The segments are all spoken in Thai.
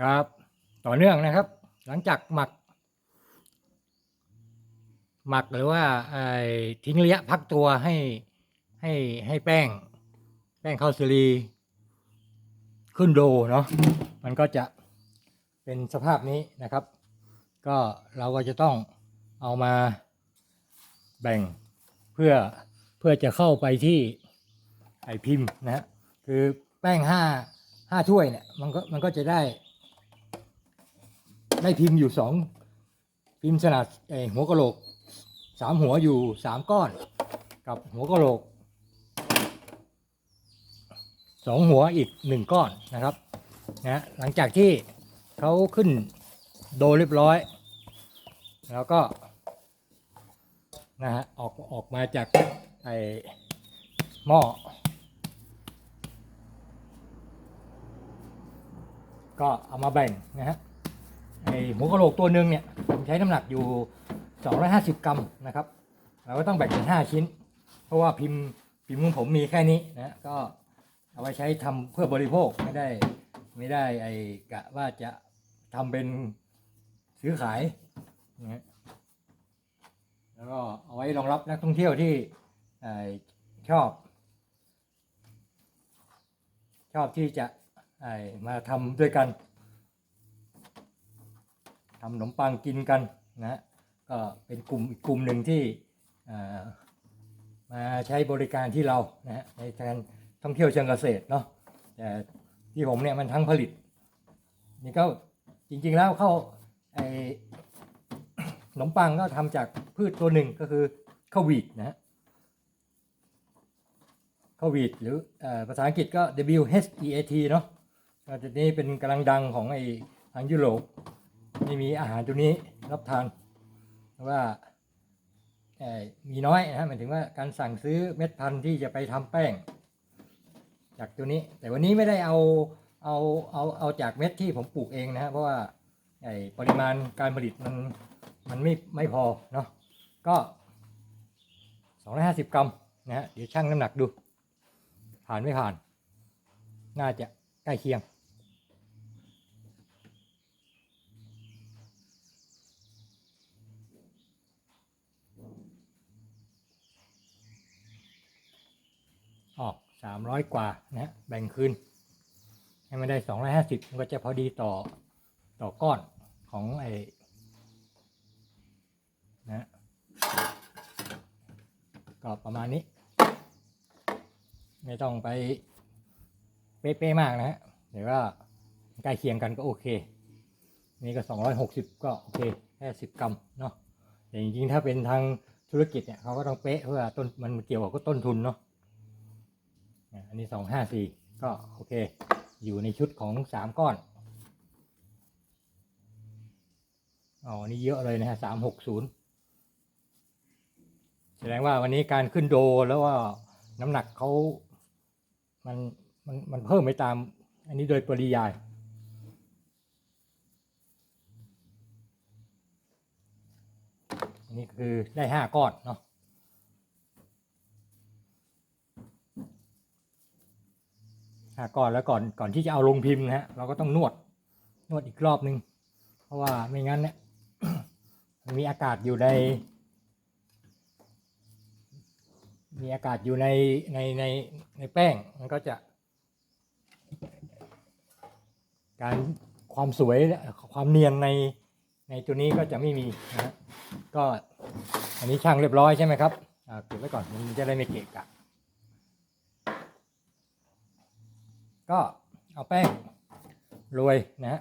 ครับ ต่อเนื่องนะครับ หลังจากหมัก หมักหรือว่าทิ้งระยะพักตัวให้ให้ให้แป้ง แป้งข้าวสาลีขึ้นโดเนาะมันก็จะเป็นสภาพนี้นะครับ ก็เราก็จะต้องเอามาแบ่งเพื่อเพื่อจะเข้าไปที่ไอพิมพ์นะฮะคือแป้งห้าห้าถ้วยเนี่ยมันก็มันก็จะได้ ได้พิมพ์อยู่สองพิมพ์ขนาดหัวกะโหลกสามหัวอยู่สามก้อน กับหัวกะโหลกสองหัวอีกหนึ่งก้อนนะครับนะหลังจากที่เขาขึ้นโดเรียบร้อย แล้วก็นะฮะออกออกมาจากไอหม้อก็เอามาแบ่งนะฮะ อหัวกะโหลกตัวหนึ่งเนี่ยผมใช้น้ำหนักอยู่ 250 กรัมนะครับเราก็ต้องแบ่งเป็น5ชิ้น เพราะว่าพิมพ์พิมพ์ของผมมีแค่นี้นะก็เอาไว้ใช้ทำเพื่อบริโภคไม่ได้ไม่ได้ไอกะว่าจะทำเป็นซื้อขายนะแล้วก็เอาไว้รองรับนักท่องเที่ยวที่อชอบ ชอบที่จะมาทำด้วยกัน ทำขนมปังกินกันนะฮะก็เป็นกลุ่มอีกกลุ่มหนึ่งที่มาใช้บริการที่เรานะในการท่องเที่ยวเชิงเกษตรเนาะแต่ที่ผมเนี่ยมันทั้งผลิตนี่ก็จริงๆแล้วเข้าไอขนมปังก็ทำจากพืชตัวหนึ่งก็คือข้าววีดนะฮะข้าววีดหรือภาษาอังกฤษก็ W H E A T เนาะตัวนี้เป็นกำลังดังของไอ้ทางยุโรป ไม่มีอาหารตัวนี้รับทานเพราะว่ามีน้อยนะฮะหมายถึงว่าการสั่งซื้อเม็ดพันธุ์ที่จะไปทำแป้ง จากตัวนี้ แต่วันนี้ไม่ได้เอาเอาเอาเอาจากเม็ดที่ผมปลูกเองนะฮะเพราะว่าไอ้ปริมาณการผลิตมันมันไม่ไม่พอเนาะก็250กรัมนะฮะเดี๋ยวชั่งน้ำหนักดู ผ่านไม่ผ่าน น่าจะใกล้เคียง ออกสามร้อยกว่านะแบ่งคืนให้มันได้สองร้อยห้าสิบมันก็จะพอดีต่อต่อก้อนของไอ้นะฮะก็ประมาณนี้ ไม่ต้องไปเป๊ะๆมากนะฮะเดี๋ยวว่าใกล้เคียงกันก็โอเค นี่ก็ 260 ก็โอเคแค่10 กรัมเนาะแต่จริงๆถ้าเป็นทางธุรกิจเนี่ยเขาก็ต้องเป๊ะเพราะว่าต้นมันเกี่ยวกับต้นทุนเนาะ อันนี้254ก็โอเค อยู่ในชุดของ3ก้อนอ๋อนี่เยอะเลยนะฮะ360แสดงว่าวันนี้การขึ้นโดแล้วว่าน้ำหนักเขามันมันมันเพิ่มไปตาม อันนี้โดยปริยายนนี้คือได้ห้าก้อนเนาะ ห้าก้อนแล้วก่อนก่อนที่จะเอาลงพิมพ์นะฮะเราก็ต้องนวดนวดอีกรอบนึง เพราะว่าไม่งั้นเนี่ยมีอากาศอยู่ใน มีอากาศอยู่ในในในในแป้งมันก็จะ การความสวยความเนียนในในตัวนี้ก็จะไม่มีนะฮะก็อันนี้ช่างเรียบร้อยใช่ไหมครับอ่าเก็บไว้ก่อนมันจะได้ไม่เกะกะ ก็เอาแป้งโรยนะฮะ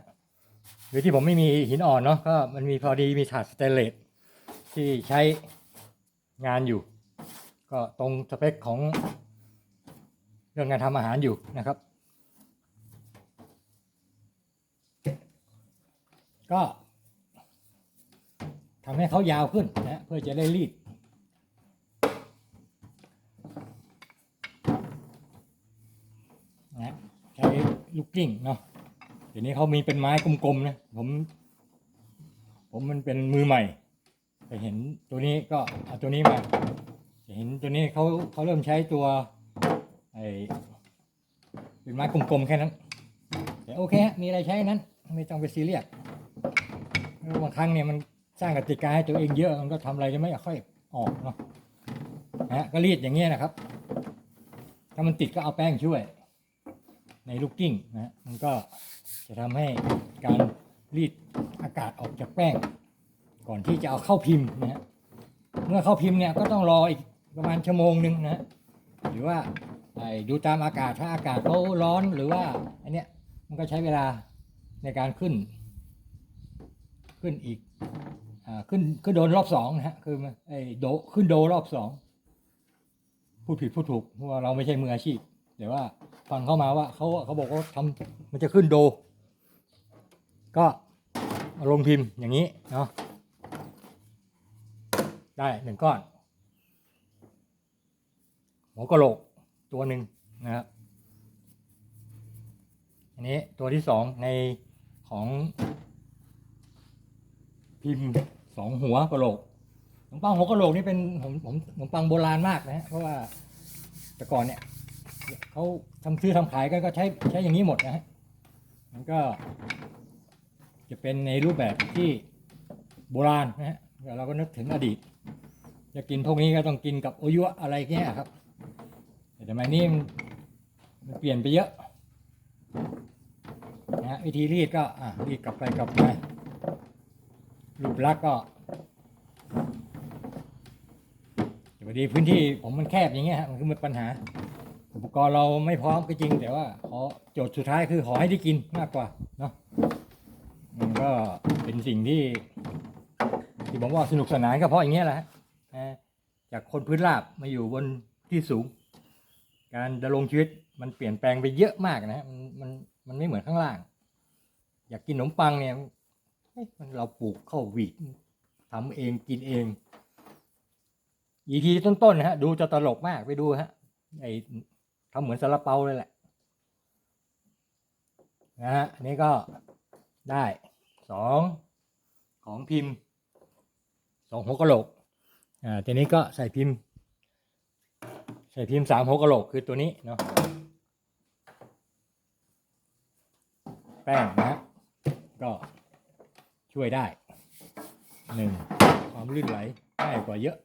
หรือที่ผมไม่มีหินอ่อนเนาะก็มันมีพอดีมีถาดสเตนเลสที่ใช้งานอยู่ ก็ตรงสเปคของเรื่องการทำอาหารอยู่นะครับ ก็ทำให้เขายาวขึ้นนะเพื่อจะได้รีดนะใช้ ลูกกิ้งเนาะเดี๋ยวนี้เขามีเป็นไม้กลมๆนะผม ผมมันเป็นมือใหม่ไปเห็นตัวนี้ก็เอาตัวนี้มาเห็นตัวนี้เขาเขาเริ่มใช้ตัวไอ้เป็นไม้กลมๆแค่นั้นแต่โอเคฮะมีอะไรใช้นั้น ไม่ต้องไปซีเรียสบางครั้งเนี่ยมันสร้างกติกาให้ตัวเองเยอะมันก็ทำอะไรจะไม่ค่อยออกเนาะนะฮะก็รีดอย่างเงี้ยนะครับ ถ้ามันติดก็เอาแป้งช่วย ในลูกกิ้งนะมันก็จะทำให้การรีดอากาศออกจากแป้ง ก่อนที่จะเอาเข้าพิมพ์นะเมื่อเข้าพิมพ์เนี่ยก็ต้องรออีกประมาณชั่วโมงหนึ่งนะหรือว่าดูตามอากาศถ้าอากาศเขาร้อนหรือว่าอันเนี้ยมันก็ใช้เวลาในการขึ้น ขึ้นอีกอขึ้นขึ้นโดนรอบสองนะฮะคือไอ้โดขึ้นโดรอบสองพูดผิดพูดถูกเพราะเราไม่ใช่มืออาชีพ แต่ว่าฟังเข้ามาว่าเขาเขาบอกว่าทำมันจะขึ้นโด ก็ลงพิมพ์อย่างนี้เนาะได้หนึ่งก้อนหัวกะโหลกตัวหนึ่งนะครับอันนี้ตัวที่สองในของพิมพ์สองหัวกะโหลกขนมปังหัวกะโหลกนี่เป็นผมผมขนมปังโบราณมากนะฮะเพราะว่าแต่ก่อนเนี่ย เขาทำซื้อทำขายกันก็ใช้ใช้อย่างนี้หมดนะฮะมันก็ จะเป็นในรูปแบบที่โบราณนะฮะเราก็นึกถึงอดีตจะกินพวกนี้ก็ต้องกินกับโอยุอะไรเงี้ยครับ แต่สมัยนี้มันมันเปลี่ยนไปเยอะนะฮะวิธีรีดก็อะรีดกลับไปกลับมารูปลักษณ์ก็แต่พอดีพื้นที่ผมมันแคบอย่างเงี้ยฮะมันคือมันปัญหา ปกรณ์เราไม่พร้อมก็จริง แต่ว่าขอโจทย์สุดท้ายคือขอให้ได้กินมากกว่าเนาะมันก็เป็นสิ่งที่ ที่ผมว่าสนุกสนานก็เพราะอย่างเงี้ยแหละฮะจากคนพื้นราบมาอยู่บนที่สูง การดำรงชีวิตมันเปลี่ยนแปลงไปเยอะมากนะฮะมันมันมันไม่เหมือนข้างล่าง อยากกินขนมปังเนี่ยเอ๊ะมันเราปลูกเข้าหวีดทำเองกินเองอีทีต้นๆนะฮะ ดูจะตลกมากไปดูฮะไอ ทำเหมือนซาลาเปาเลยแหละนะฮะอันนี้ก็ได้สองของพิมพ์สองหัวกะโหลกอ่าทีนี้ก็ใส่พิมพ์ ใส่พิมพ์สามหัวกะโหลกคือตัวนี้เนาะแป้งนะฮะก็ช่วยได้หนึ่งความลื่นไหลง่ายกว่าเยอะ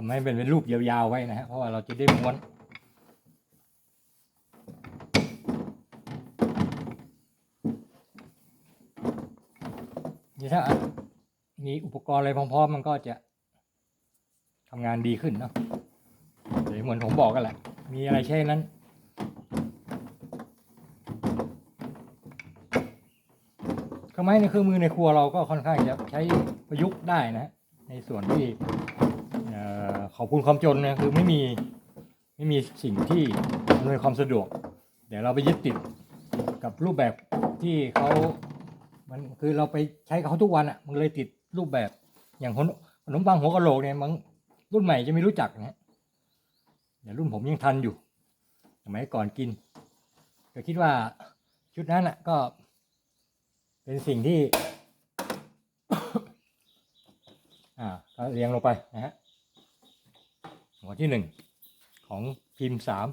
ทำให้เป็นเป็นรูปยาวๆไว้นะฮะเพราะว่าเราจะได้ม้วนนี่ถ้ามีอุปกรณ์อะไรพร้อมๆมันก็จะทำงานดีขึ้นเนาะเดี๋ยวเหมือนผมบอกกันแหละ มีอะไรเช่นั้น เครื่องไม้ในเครื่องมือในครัวเราก็ค่อนข้างจะใช้ประยุกต์ได้นะฮะในส่วนที่ ขอบคุณความจนนะคือไม่มีไม่มีสิ่งที่อำนวยความสะดวก เดี๋ยวเราไปยึดติดกับรูปแบบที่เขามันคือเราไปใช้กับเขาทุกวันอะมันเลยติดรูปแบบอย่างขนขนมปังหัวกะโหลกเนี่ยมันรุ่นใหม่จะไม่รู้จักนะฮะเดี๋ยวรุ่นผมยังทันอยู่สมัยก่อนกินก็คิดว่าชุดนั้นอะก็ เป็นสิ่งที่ อ่าก็เรียงลงไปนะฮะ หัวที่หนึ่งของพิมพ์สาม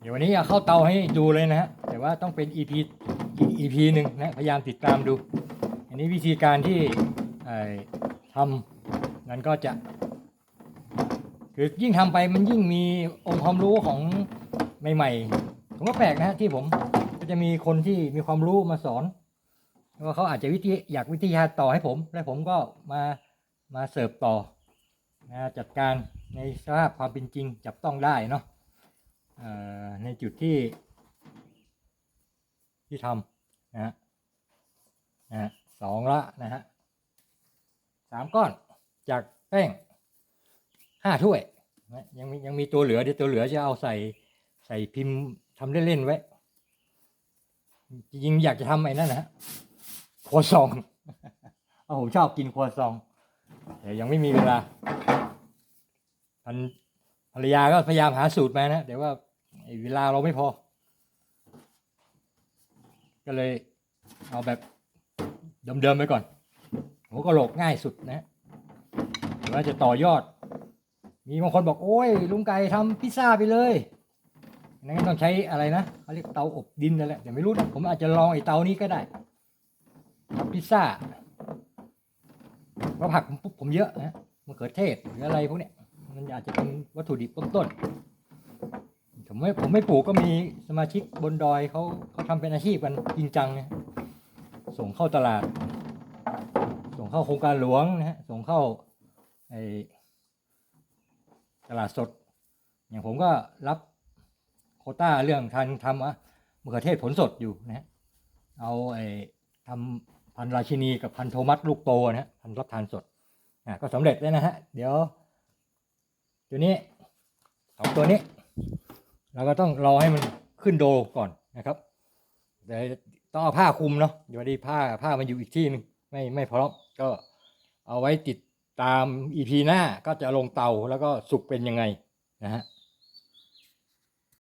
เดี๋ยววันนี้เอาเข้าเตาให้ดูเลยนะฮะ แต่ว่าต้องเป็น EP อี EP หนึ่งนะ พยายามติดตามดู อันนี้วิธีการที่ทำนั้นก็จะ คือยิ่งทำไปมันยิ่งมีองค์ความรู้ของใหม่ๆ ผมก็แปลกนะที่ผมก็จะมีคนที่มีความรู้มาสอนว่าเขาอาจจะวิทยอยากวิทยาต่อให้ผม และผมก็มามาเสิร์ฟต่อนะจัดการในสภาพความเป็นจริงจับต้องได้เนาะในจุดที่ที่ทำ นะฮะนะสองละนะฮะสามก้อนจากแป้งห้าถ้วยนะยังมียังมีตัวเหลือเดี๋ยวตัวเหลือจะเอาใส่ใส่พิมพ์ทำเล่นๆไว้จริงอยากจะทำไอ้นั่นนะฮะครัวซองเอาผมชอบกินครัวซองแต่ยังไม่มีเวลาภรรยาก็พยายามหาสูตรมานะแต่ว่าเวลาเราไม่พอ ก็เลยเอาแบบเดิมๆไปก่อนหัวกะโหลกง่ายสุดนะหรือว่าจะต่อยอด มีบางคนบอกโอ้ยลุงไก่ทำพิซซ่าไปเลยนั่นต้องใช้อะไรนะเขาเรียกเตาอบดินนั่นแหละแต่ไม่รู้นะผมอาจจะลองไอ้เตานี้ก็ได้ทำพิซซ่าเพราะผักผมผมเยอะนะมะเขือเทศหรืออะไรพวกเนี้ยมันอาจจะเป็นวัตถุดิบต้นๆ ผมไม่ผมไม่ปลูกก็มีสมาชิกบนดอยเขาเขาทำเป็นอาชีพกันจริงจังนะส่งเข้าตลาด ส่งเข้าโครงการหลวงนะฮะส่งเข้าไอตลาดสด อย่างผมก็รับโคต้าเรื่องทานทำอะมะเขือเทศผลสดอยู่นะฮะเอาไอ้ทำพันธุ์ราชินีกับพันธุ์โทมัสลูกโตนะฮะพันธุ์รับทานสดอะก็สำเร็จแล้วนะฮะ เดี๋ยวตัวนี้สองตัวนี้ เราก็ต้องรอให้มันขึ้นโดก่อนนะครับแต่ต้องเอาผ้าคลุมเนาะอยู่ดีผ้าผ้ามันอยู่อีกที่หนึงไม่ไม่พร้อมก็เอาไว้ติดตามอีพีหน้าก็จะลงเตาแล้วก็สุกเป็นยังไงนะฮะ